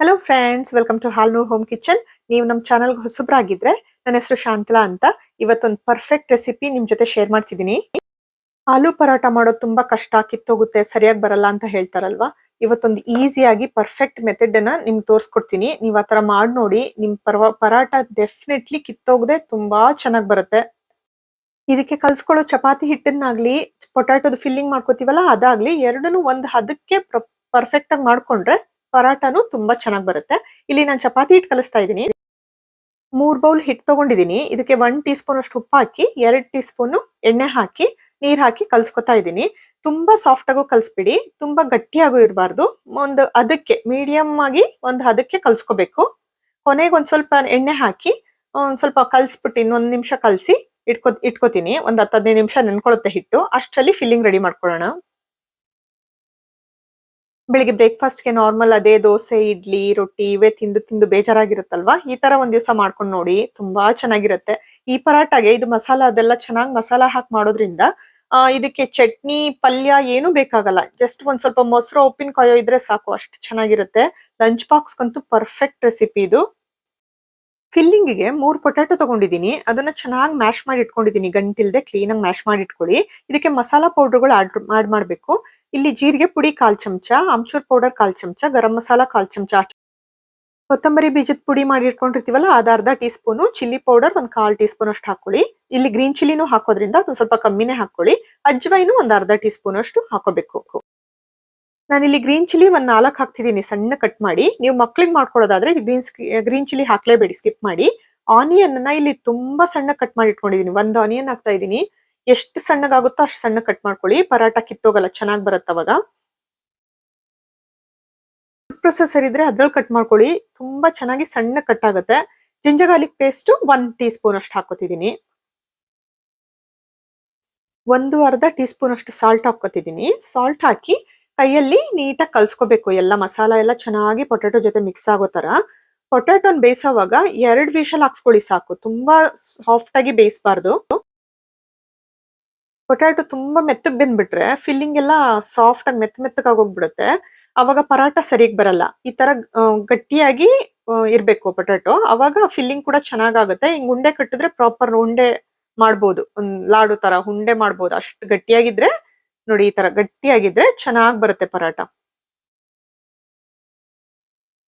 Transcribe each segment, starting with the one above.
Hello friends welcome to Halnoor home kitchen ನೀವು ನಮ್ಮ ಚಾನಲ್ಗೆ ಹೊಸಬ್ರಾಗಿದ್ರೆ ನನ್ನ ಹೆಸರು ಶಾಂತಲಾ ಅಂತ. ಇವತ್ತೊಂದು ಪರ್ಫೆಕ್ಟ್ ರೆಸಿಪಿ ನಿಮ್ ಜೊತೆ ಶೇರ್ ಮಾಡ್ತಿದ್ದೀನಿ. ಆಲೂ ಪರೋಟ ಮಾಡೋದು ತುಂಬಾ ಕಷ್ಟ, ಕಿತ್ತೋಗುತ್ತೆ, ಸರಿಯಾಗಿ ಬರಲ್ಲ ಅಂತ ಹೇಳ್ತಾರಲ್ವಾ? ಇವತ್ತೊಂದು ಈಸಿಯಾಗಿ ಪರ್ಫೆಕ್ಟ್ ಮೆಥಡ್ ಅನ್ನ ನಿಮ್ಗೆ ತೋರಿಸ್ಕೊಡ್ತೀನಿ. ನೀವು ಆ ಥರ ಮಾಡಿ ನೋಡಿ, ನಿಮ್ ಪರ್ವ ಪರಾಟ ಡೆಫಿನೆಟ್ಲಿ ಕಿತ್ತೋಗದೆ ತುಂಬಾ ಚೆನ್ನಾಗಿ ಬರುತ್ತೆ. ಇದಕ್ಕೆ ಕಲ್ಸ್ಕೊಳ್ಳೋ ಚಪಾತಿ ಹಿಟ್ಟನ್ನಾಗ್ಲಿ ಪೊಟ್ಯಾಟೋದು ಫಿಲ್ಲಿಂಗ್ ಮಾಡ್ಕೋತೀವಲ್ಲ, ಅದಾಗ್ಲಿ ಎರಡನ್ನೂ ಒಂದ್ ಹದಕ್ಕೆ ಪರ್ಫೆಕ್ಟ್ ಆಗಿ ಮಾಡ್ಕೊಂಡ್ರೆ ಪರಾಟನು ತುಂಬಾ ಚೆನ್ನಾಗಿ ಬರುತ್ತೆ. ಇಲ್ಲಿ ನಾನು ಚಪಾತಿ ಹಿಟ್ಟು ಕಲಿಸ್ತಾ ಇದ್ದೀನಿ. ಮೂರ್ ಬೌಲ್ ಹಿಟ್ಟು ತಗೊಂಡಿದ್ದೀನಿ. ಇದಕ್ಕೆ ಒನ್ ಟೀ ಸ್ಪೂನ್ ಅಷ್ಟು ಉಪ್ಪು ಹಾಕಿ, ಎರಡು ಟೀ ಸ್ಪೂನ್ ಎಣ್ಣೆ ಹಾಕಿ, ನೀರ್ ಹಾಕಿ ಕಲ್ಸ್ಕೊತಾ ಇದ್ದೀನಿ. ತುಂಬಾ ಸಾಫ್ಟ್ ಕಲಿಸ್ಬಿಡಿ ಕಲ್ಸ್ಬಿಡಿ. ತುಂಬಾ ಗಟ್ಟಿಯಾಗೂ ಇರಬಾರ್ದು. ಒಂದು ಅದಕ್ಕೆ ಮೀಡಿಯಂ ಆಗಿ ಒಂದು ಅದಕ್ಕೆ ಕಲ್ಸ್ಕೋಬೇಕು. ಕೊನೆಗೆ ಒಂದ್ ಸ್ವಲ್ಪ ಎಣ್ಣೆ ಹಾಕಿ, ಒಂದ್ ಸ್ವಲ್ಪ ಕಲ್ಸ್ಬಿಟ್ಟು ಇನ್ನೊಂದ್ ನಿಮಿಷ ಕಲಸಿ ಇಟ್ಕೊ ಇಟ್ಕೋತೀನಿ. ಒಂದ್ ಹತ್ತು ಹದಿನೈದು ನಿಮಿಷ ನೆನ್ಕೊಳ್ಳುತ್ತೆ ಹಿಟ್ಟು. ಅಷ್ಟರಲ್ಲಿ ಫಿಲ್ಲಿಂಗ್ ರೆಡಿ ಮಾಡ್ಕೊಳ್ಳೋಣ. ಬೆಳಿಗ್ಗೆ ಬ್ರೇಕ್ಫಾಸ್ಟ್ಗೆ ನಾರ್ಮಲ್ ಅದೇ ದೋಸೆ, ಇಡ್ಲಿ, ರೊಟ್ಟಿ ಇವೇ ತಿಂದು ತಿಂದು ಬೇಜಾರಾಗಿರುತ್ತಲ್ವಾ? ಈ ತರ ಒಂದ್ ದಿವಸ ಮಾಡ್ಕೊಂಡು ನೋಡಿ, ತುಂಬಾ ಚೆನ್ನಾಗಿರುತ್ತೆ. ಈ ಪರಾಟಾಗೆ ಇದು ಮಸಾಲ ಅದೆಲ್ಲ ಚೆನ್ನಾಗಿ ಮಸಾಲ ಹಾಕಿ ಮಾಡೋದ್ರಿಂದ ಇದಕ್ಕೆ ಚಟ್ನಿ, ಪಲ್ಯ ಏನು ಬೇಕಾಗಲ್ಲ. ಜಸ್ಟ್ ಒಂದ್ ಸ್ವಲ್ಪ ಮೊಸರು ಉಪ್ಪಿನಕಾಯೋ ಇದ್ರೆ ಸಾಕು, ಅಷ್ಟು ಚೆನ್ನಾಗಿರುತ್ತೆ. ಲಂಚ್ ಬಾಕ್ಸ್ಗಂತೂ ಪರ್ಫೆಕ್ಟ್ ರೆಸಿಪಿ ಇದು. ಫಿಲ್ಲಿಂಗಿಗೆ ಮೂರ್ ಪೊಟ್ಯಾಟೊ ತಗೊಂಡಿದ್ದೀನಿ. ಅದನ್ನ ಚೆನ್ನಾಗಿ ಮ್ಯಾಶ್ ಮಾಡಿ ಇಟ್ಕೊಂಡಿದ್ದೀನಿ. ಗಂಟಿಲ್ದೆ ಕ್ಲೀನ್ ಆಗಿ ಮ್ಯಾಶ್ ಮಾಡಿ ಇಟ್ಕೊಳ್ಳಿ. ಇದಕ್ಕೆ ಮಸಾಲಾ ಪೌಡರ್ಗಳು ಆಡ್ ಆಡ್ ಮಾಡ್ಬೇಕು. ಇಲ್ಲಿ ಜೀರಿಗೆ ಪುಡಿ ಕಾಲ್ ಚಮಚ ಆಮ್ಚೂರ್ ಪೌಡರ್ ಕಾಲ್ ಚಮಚ, ಗರಂ ಮಸಾಲ ಕಾಲ್ ಚಮಚ ಕೊತ್ತಂಬರಿ ಬೀಜದ ಪುಡಿ ಮಾಡಿ ಇಟ್ಕೊಂಡಿರ್ತೀವಲ್ಲ ಅದ ಅರ್ಧ ಟೀ ಸ್ಪೂನು ಚಿಲ್ಲಿ ಪೌಡರ್ ಒಂದು ಕಾಲ್ ಟೀ ಸ್ಪೂನ್ ಅಷ್ಟು ಹಾಕೊಳ್ಳಿ. ಇಲ್ಲಿ ಗ್ರೀನ್ ಚಿಲ್ಲಿನೂ ಹಾಕೋದ್ರಿಂದ ಅದನ್ನು ಸ್ವಲ್ಪ ಕಮ್ಮಿನೇ ಹಾಕೊಳ್ಳಿ. ಅಜ್ವೈನು ಒಂದು ಅರ್ಧ ಟೀ ಸ್ಪೂನ್ ಅಷ್ಟು ಹಾಕೋಬೇಕು. ನಾನಿಲ್ಲಿ ಗ್ರೀನ್ ಚಿಲ್ಲಿ ಒಂದು ನಾಲ್ಕು ಹಾಕ್ತಿದ್ದೀನಿ, ಸಣ್ಣ ಕಟ್ ಮಾಡಿ. ನೀವು ಮಕ್ಳಿಗೆ ಮಾಡ್ಕೊಳ್ಳೋದಾದ್ರೆ ಗ್ರೀನ್ ಗ್ರೀನ್ ಚಿಲ್ಲಿ ಹಾಕ್ಲೇಬೇಡಿ, ಸ್ಕಿಪ್ ಮಾಡಿ. ಆನಿಯನ್ ಅನ್ನ ಇಲ್ಲಿ ತುಂಬಾ ಸಣ್ಣ ಕಟ್ ಮಾಡಿ ಇಟ್ಕೊಂಡಿದ್ದೀನಿ. ಒಂದು ಆನಿಯನ್ ಹಾಕ್ತಾ ಇದೀನಿ ಎಷ್ಟು ಸಣ್ಣಗಾಗುತ್ತೋ ಅಷ್ಟು ಸಣ್ಣ ಕಟ್ ಮಾಡ್ಕೊಳ್ಳಿ. ಪರಾಟ ಕಿತ್ತೋಗಲ್ಲ, ಚೆನ್ನಾಗಿ ಬರುತ್ತೆ ಅವಾಗ. ಪ್ರೊಸೆಸರ್ ಇದ್ರೆ ಅದ್ರಲ್ಲಿ ಕಟ್ ಮಾಡ್ಕೊಳ್ಳಿ. ತುಂಬಾ ಚೆನ್ನಾಗಿ ಸಣ್ಣ ಕಟ್ ಆಗುತ್ತೆ. Ginger garlic paste one teaspoon ಅಷ್ಟು ಹಾಕೋತಿದ್ದೀನಿ ಒಂದು ಅರ್ಧ ಟೀ ಸ್ಪೂನ್ ಅಷ್ಟು ಸಾಲ್ಟ್ ಹಾಕೋತಿದ್ದೀನಿ ಸಾಲ್ಟ್ ಹಾಕಿ ಕೈಯಲ್ಲಿ ನೀಟಾಗಿ ಕಲ್ಸ್ಕೋಬೇಕು. ಎಲ್ಲ ಮಸಾಲ ಎಲ್ಲ ಚೆನ್ನಾಗಿ ಪೊಟ್ಯಾಟೊ ಜೊತೆ ಮಿಕ್ಸ್ ಆಗೋ ತರ ಪೊಟ್ಯಾಟೊನ್ ಬೇಯಿಸೋವಾಗ ಎರಡು ವಿಷಲ್ ಹಾಕ್ಸ್ಕೊಳ್ಳಿ ಸಾಕು. ತುಂಬಾ ಸಾಫ್ಟ್ ಆಗಿ ಬೇಯಿಸಬಾರ್ದು. ಪೊಟ್ಯಾಟೊ ತುಂಬಾ ಮೆತ್ತಗ್ ಬೆಂದ್ಬಿಟ್ರೆ ಫಿಲ್ಲಿಂಗ್ ಎಲ್ಲ ಸಾಫ್ಟ್ ಆಗಿ ಮೆತ್ತ ಮೆತ್ತಗಾಗಿ ಹೋಗ್ಬಿಡುತ್ತೆ. ಅವಾಗ ಪರಾಟ ಸರಿಯಾಗಿ ಬರಲ್ಲ. ಈ ತರ ಗಟ್ಟಿಯಾಗಿ ಇರ್ಬೇಕು ಪೊಟ್ಯಾಟೊ. ಅವಾಗ ಫಿಲ್ಲಿಂಗ್ ಕೂಡ ಚೆನ್ನಾಗಾಗುತ್ತೆ. ಹಿಂಗ್ ಉಂಡೆ ಕಟ್ಟಿದ್ರೆ ಪ್ರಾಪರ್ ಉಂಡೆ ಮಾಡ್ಬೋದು. ಒಂದ್ ಲಾಡು ತರ ಉಂಡೆ ಮಾಡ್ಬೋದು. ಅಷ್ಟು ಗಟ್ಟಿಯಾಗಿದ್ರೆ, ನೋಡಿ ಈ ತರ ಗಟ್ಟಿಯಾಗಿದ್ರೆ ಚೆನ್ನಾಗ್ ಬರುತ್ತೆ ಪರಾಟ.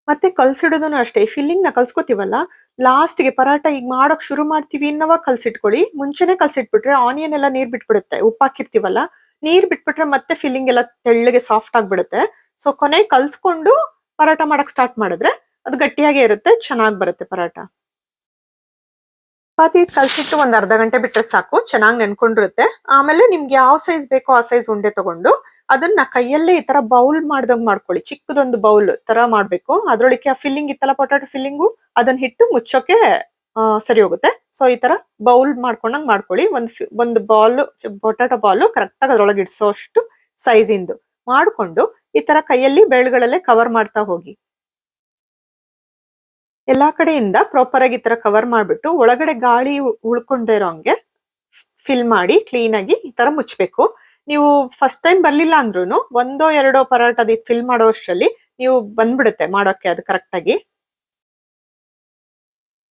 ಮತ್ತೆ ಕಲ್ಸಿಡೋದನ್ನು ಅಷ್ಟೇ ಫಿಲ್ಲಿಂಗ್ನ ಕಲ್ಸ್ಕೊತೀವಲ್ಲ ಲಾಸ್ಟ್ಗೆ ಪರಾಟ ಈಗ ಮಾಡೋಕ್ ಶುರು ಮಾಡ್ತೀವಿ ಇನ್ನವಾಗ ಕಲ್ಸಿಟ್ಕೊಳ್ಳಿ, ಮುಂಚೆನೆ ಕಲ್ಸಿಟ್ಬಿಟ್ರೆ ಆನಿಯನ್ ಎಲ್ಲ ನೀರ್ ಬಿಟ್ಬಿಡುತ್ತೆ ಉಪ್ಪು ಹಾಕಿರ್ತೀವಲ್ಲ ನೀರ್ ಬಿಟ್ಬಿಟ್ರೆ ಮತ್ತೆ ಫಿಲ್ಲಿಂಗ್ ಎಲ್ಲ ತೆಳ್ಳಗೆ ಸಾಫ್ಟ್ ಆಗ್ಬಿಡುತ್ತೆ. ಸೊ ಕೊನೆ ಕಲ್ಸ್ಕೊಂಡು ಪರಾಟ ಮಾಡಕ್ ಸ್ಟಾರ್ಟ್ ಮಾಡಿದ್ರೆ ಅದು ಗಟ್ಟಿಯಾಗೇ ಇರುತ್ತೆ, ಚೆನ್ನಾಗ್ ಬರುತ್ತೆ ಪರಾಟ ಚಪಾತಿ ಕಲ್ಸಿಟ್ಟು ಒಂದ್ ಅರ್ಧ ಗಂಟೆ ಬಿಟ್ರೆ ಸಾಕು, ಚೆನ್ನಾಗಿ ನೆನ್ಕೊಂಡಿರುತ್ತೆ. ಆಮೇಲೆ ನಿಮ್ಗೆ ಯಾವ ಸೈಜ್ ಬೇಕೋ ಆ ಸೈಜ್ ಉಂಡೆ ತಗೊಂಡು ಅದನ್ನ ಕೈಯಲ್ಲೇ ಈ ತರ ಬೌಲ್ ಮಾಡ್ದಂಗ್ ಮಾಡ್ಕೊಳ್ಳಿ. ಚಿಕ್ಕದೊಂದು ಬೌಲ್ ತರ ಮಾಡ್ಬೇಕು. ಅದ್ರೊಳಗೆ ಆ ಫಿಲ್ಲಿಂಗ್ ಇತ್ತಲ್ಲ ಪೊಟಾಟೊ ಫಿಲ್ಲಿಂಗು? ಅದನ್ನ ಹಿಟ್ಟು ಮುಚ್ಚೋಕೆ ಸರಿ ಹೋಗುತ್ತೆ. ಸೊ ಈ ತರ ಬೌಲ್ ಮಾಡ್ಕೊಂಡಂಗ್ ಮಾಡ್ಕೊಳ್ಳಿ. ಒಂದ್ ಒಂದು ಬಾಲ್ ಪೊಟಾಟೊ ಬಾಲ್ ಕರೆಕ್ಟ್ ಆಗಿ ಅದ್ರೊಳಗೆ ಇಡ್ಸೋ ಅಷ್ಟು ಸೈಜ್ ಮಾಡ್ಕೊಂಡು ಈ ತರ ಕೈಯಲ್ಲಿ ಬೆಳ್ಗಳಲ್ಲೇ ಕವರ್ ಮಾಡ್ತಾ ಹೋಗಿ. ಎಲ್ಲಾ ಕಡೆಯಿಂದ ಪ್ರಾಪರ್ ಆಗಿ ಈ ತರ ಕವರ್ ಮಾಡ್ಬಿಟ್ಟು ಒಳಗಡೆ ಗಾಳಿ ಉಳ್ಕೊಂಡೇ ಇರೋ ಹಂಗೆ ಫಿಲ್ ಮಾಡಿ ಕ್ಲೀನ್ ಆಗಿ ಈ ತರ ಮುಚ್ಚಬೇಕು. ನೀವು ಫಸ್ಟ್ ಟೈಮ್ ಬರ್ಲಿಲ್ಲ ಅಂದ್ರೂ ಒಂದೋ ಎರಡೋ ಪರಾಟ ಫಿಲ್ ಮಾಡೋ ಅಷ್ಟರಲ್ಲಿ ನೀವು ಬಂದ್ಬಿಡುತ್ತೆ ಮಾಡೋಕೆ ಅದು ಕರೆಕ್ಟ್ ಆಗಿ.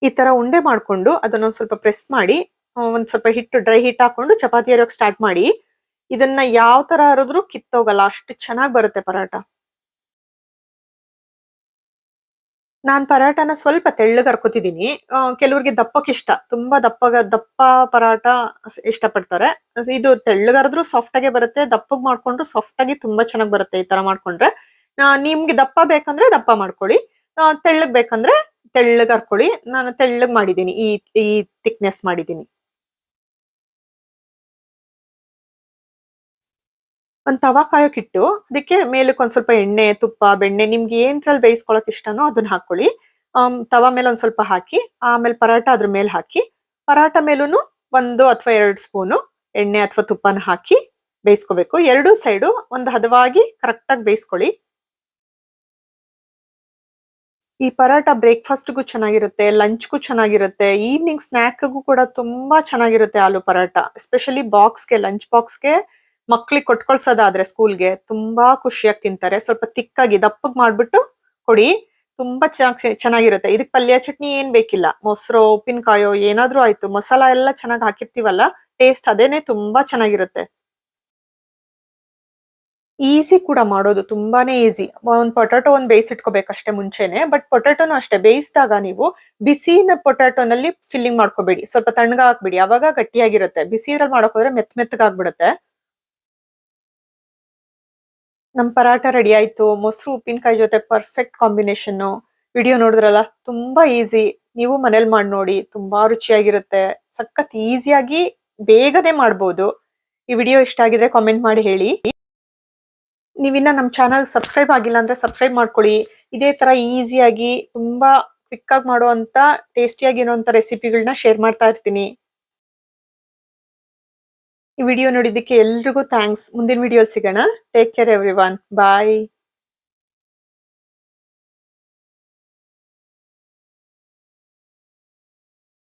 ಈ ತರ ಉಂಡೆ ಮಾಡ್ಕೊಂಡು ಅದನ್ನ ಒಂದ್ ಸ್ವಲ್ಪ ಪ್ರೆಸ್ ಮಾಡಿ ಒಂದ್ ಸ್ವಲ್ಪ ಹಿಟ್ಟು ಡ್ರೈ ಹಿಟ್ ಹಾಕೊಂಡು ಚಪಾತಿ ಹರಿಯೋಕ್ ಸ್ಟಾರ್ಟ್ ಮಾಡಿ. ಇದನ್ನ ಯಾವ ತರ ಹರಿದ್ರು ಕಿತ್ತೋಗಲ್ಲ, ಅಷ್ಟು ಚೆನ್ನಾಗಿ ಬರುತ್ತೆ ಪರಾಟ. ನಾನ್ ಪರಾಟನ ಸ್ವಲ್ಪ ತೆಳ್ಳಗೆ ಹರ್ಕೋತಿದ್ದೀನಿ ಕೆಲವ್ರಿಗೆ ದಪ್ಪಕ್ಕೆ ಇಷ್ಟ. ತುಂಬಾ ದಪ್ಪಗ, ದಪ್ಪ ಪರಾಟ ಇಷ್ಟಪಡ್ತಾರೆ. ಇದು ತೆಳ್ಳಗರದ್ರು ಸಾಫ್ಟ್ ಆಗಿ ಬರುತ್ತೆ, ದಪ್ಪಗ್ ಮಾಡ್ಕೊಂಡ್ರು ಸಾಫ್ಟ್ ಆಗಿ ತುಂಬಾ ಚೆನ್ನಾಗಿ ಬರುತ್ತೆ ಈ ತರ ಮಾಡ್ಕೊಂಡ್ರೆ. ನಿಮ್ಗೆ ದಪ್ಪ ಬೇಕಂದ್ರೆ ದಪ್ಪ ಮಾಡ್ಕೊಳ್ಳಿ. ತೆಳ್ಳಗ್ ಬೇಕಂದ್ರೆ ತೆಳ್ಳಗ್ ಹರ್ಕೊಳ್ಳಿ ನಾನು ತೆಳ್ಳಗ್ ಮಾಡಿದ್ದೀನಿ, ಈ ಈ ಥಿಕ್ನೆಸ್ ಮಾಡಿದ್ದೀನಿ. ಒಂದ್ ತವಾ ಕಾಯೋಕಿಟ್ಟು ಅದಕ್ಕೆ ಮೇಲಕ್ಕೆ ಒಂದ್ ಸ್ವಲ್ಪ ಎಣ್ಣೆ, ತುಪ್ಪ, ಬೆಣ್ಣೆ, ನಿಮ್ಗೆ ಏನ್ರಲ್ಲಿ ಬೇಯಿಸ್ಕೊಳಕ್ ಇಷ್ಟನೋ ಅದನ್ನ ಹಾಕೊಳ್ಳಿ. ತವಾ ಮೇಲೆ ಒಂದ್ ಸ್ವಲ್ಪ ಹಾಕಿ, ಆಮೇಲೆ ಪರಾಟ ಅದ್ರ ಮೇಲೆ ಹಾಕಿ ಪರಾಟ ಮೇಲೂನು ಒಂದು ಅಥವಾ ಎರಡು ಸ್ಪೂನು ಎಣ್ಣೆ ಅಥವಾ ತುಪ್ಪನ ಹಾಕಿ ಬೇಯಿಸ್ಕೋಬೇಕು. ಎರಡೂ ಸೈಡು ಒಂದು ಹದವಾಗಿ ಕರೆಕ್ಟ್ ಆಗಿ ಬೇಯಿಸ್ಕೊಳ್ಳಿ. ಈ ಪರಾಟ ಬ್ರೇಕ್ಫಾಸ್ಟ್ಗೂ ಚೆನ್ನಾಗಿರುತ್ತೆ, ಲಂಚ್ಗೂ ಚೆನ್ನಾಗಿರುತ್ತೆ, ಈವ್ನಿಂಗ್ ಸ್ನ್ಯಾಕ್ಗೂ ಕೂಡ ತುಂಬಾ ಚೆನ್ನಾಗಿರುತ್ತೆ ಆಲೂ ಪರಾಟ ಎಸ್ಪೆಷಲಿ ಬಾಕ್ಸ್ಗೆ, ಲಂಚ್ ಬಾಕ್ಸ್ಗೆ. ಮಕ್ಳಿಗೆ ಕೊಟ್ಕೊಳ್ಸೋದಾದ್ರೆ ಸ್ಕೂಲ್ಗೆ ತುಂಬಾ ಖುಷಿಯಾಗಿ ತಿಂತಾರೆ. ಸ್ವಲ್ಪ ತಿಕ್ಕಾಗಿ ದಪ್ಪಗ್ ಮಾಡ್ಬಿಟ್ಟು ಕೊಡಿ. ತುಂಬಾ ಚೆನ್ನಾಗಿ ಚೆನ್ನಾಗಿರುತ್ತೆ. ಇದಕ್ ಪಲ್ಯ ಚಟ್ನಿ ಏನ್ ಬೇಕಿಲ್ಲ. ಮೊಸರು, ಉಪ್ಪಿನಕಾಯೋ ಏನಾದ್ರೂ ಆಯ್ತು. ಮಸಾಲ ಎಲ್ಲ ಚೆನ್ನಾಗ್ ಹಾಕಿರ್ತೀವಲ್ಲ, ಟೇಸ್ಟ್ ಅದೇನೆ ತುಂಬಾ ಚೆನ್ನಾಗಿರುತ್ತೆ. ಈಸಿ ಕೂಡ ಮಾಡೋದು ತುಂಬಾನೇ ಈಸಿ. ಒಂದ್ ಪೊಟ್ಯಾಟೊ ಒಂದ್ ಬೇಯಿಸಿಟ್ಕೋಬೇಕಷ್ಟೇ ಮುಂಚೆನೆ. ಬಟ್ ಪೊಟ್ಯಾಟೊನು ಅಷ್ಟೇ. ಬೇಯಿಸಿದಾಗ ನೀವು ಬಿಸಿನ ಪೊಟ್ಯಾಟೊನಲ್ಲಿ ಫಿಲ್ಲಿಂಗ್ ಮಾಡ್ಕೋಬೇಡಿ. ಸ್ವಲ್ಪ ತಣ್ಣಗಾಕ್ಬಿಡಿ ಅವಾಗ ಗಟ್ಟಿಯಾಗಿರುತ್ತೆ. ಬಿಸಿರಲ್ಲಿ ಮಾಡೋಕೋದ್ರೆ ಹೋದ್ರೆ ಮೆತ್ ಮೆತ್ತಗಾಗ್ಬಿಡುತ್ತೆ ನಮ್ ಪರಾಟ ರೆಡಿ ಆಯ್ತು. ಮೊಸರು, ಉಪ್ಪಿನಕಾಯಿ ಜೊತೆ ಪರ್ಫೆಕ್ಟ್ ಕಾಂಬಿನೇಷನ್ ವಿಡಿಯೋ ನೋಡಿದ್ರಲ್ಲ, ತುಂಬಾ ಈಸಿ ನೀವು ಮನೇಲಿ ಮಾಡಿ ನೋಡಿ, ತುಂಬಾ ರುಚಿಯಾಗಿರುತ್ತೆ. ಸಖತ್ ಈಸಿಯಾಗಿ ಬೇಗನೆ ಮಾಡ್ಬೋದು. ಈ ವಿಡಿಯೋ ಇಷ್ಟ ಆಗಿದ್ರೆ ಕಾಮೆಂಟ್ ಮಾಡಿ ಹೇಳಿ. ನೀವಿನ್ನ ನಮ್ಮ ಚಾನಲ್ ಸಬ್ಸ್ಕ್ರೈಬ್ ಆಗಿಲ್ಲ ಅಂದ್ರೆ ಸಬ್ಸ್ಕ್ರೈಬ್ ಮಾಡ್ಕೊಳ್ಳಿ. ಇದೇ ತರ ಈಸಿಯಾಗಿ ತುಂಬಾ ಕ್ವಿಕ್ ಆಗಿ ಮಾಡುವಂತ ಟೇಸ್ಟಿಯಾಗಿರುವಂತ ರೆಸಿಪಿಗಳನ್ನ ಶೇರ್ ಮಾಡ್ತಾ ಇರ್ತೀನಿ. ಈ ವಿಡಿಯೋ ನೋಡಿದ್ದಕ್ಕೆ ಎಲ್ರಿಗೂ ಥ್ಯಾಂಕ್ಸ್ ಮುಂದಿನ ವಿಡಿಯೋ ಸಿಗೋಣ. Take care everyone bye